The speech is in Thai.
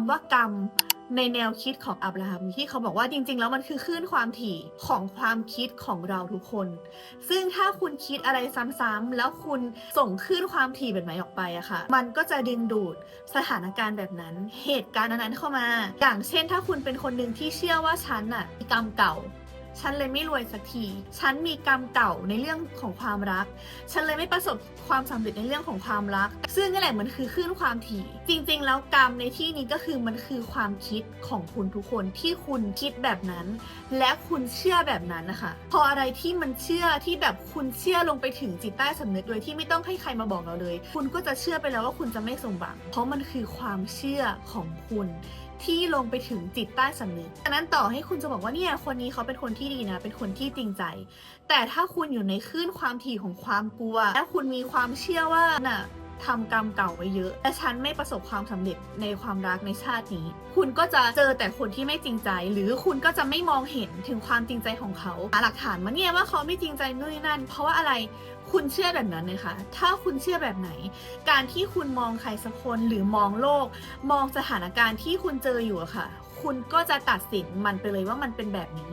ำว่ากรรมในแนวคิดของอับราฮัมที่เขาบอกว่าจริง ๆ แล้วมันคือคลื่นความถี่ของความคิดของเราทุกคน ซึ่งถ้าคุณคิดอะไรซ้ำๆแล้วคุณส่งคลื่นความถี่แบบไหนออกไปอะค่ะ มันก็จะดึงดูดสถานการณ์แบบนั้น เหตุการณ์นั้นเข้ามา อย่างเช่น ถ้าคุณเป็นคนหนึ่งที่เชื่อว่าฉันอะมีกรรมเก่า ฉันเลยไม่รวยสักที ฉันมีกรรมเก่าในเรื่องของความรัก ฉันเลยไม่ประสบความสำเร็จในเรื่องของความรัก ซึ่งนั่แหละมันคือคลื่นความถี่ จริง ๆ แล้วกรรมในที่นี้ก็คือมันคือความคิดของคุณทุกคนที่คุณคิดแบบนั้น และคุณเชื่อแบบนั้นนะคะพออะไรที่มันเชื่อที่แบบคุณเชื่อลงไปถึงจิตใต้สำนึกโดยที่ไม่ต้องให้ใครมาบอกเราเลย คุณก็จะเชื่อไปแล้วว่าคุณจะไม่สมหวัง เพราะมันคือความเชื่อของคุณ ที่ลงไปถึงจิตใต้สำนึกดังนั้นต่อให้คุณจะบอกว่าเนี่ยคนนี้เขาเป็นคนที่ดีนะ เป็นคนที่จริงใจ แต่ถ้าคุณอยู่ในคลื่นความถี่ของความกลัว และคุณมีความเชื่อว่าน่ะ ทำกรรมเก่าไว้เยอะ แต่ฉันไม่ประสบความสำเร็จในความรักในชาตินี้ คุณก็จะเจอแต่คนที่ไม่จริงใจ หรือคุณก็จะไม่มองเห็นถึงความจริงใจของเขาหาหลักฐานมาเนี่ยว่าเขาไม่จริงใจนู่นนั่น เพราะว่าอะไรคุณเชื่อแบบนั้นเลยค่ะ ถ้าคุณเชื่อแบบไหน การที่คุณมองใครสักคนหรือมองโลก มองสถานการณ์ที่คุณเจออยู่อะค่ะ คุณก็จะตัดสินมันไปเลยว่ามันเป็นแบบนี้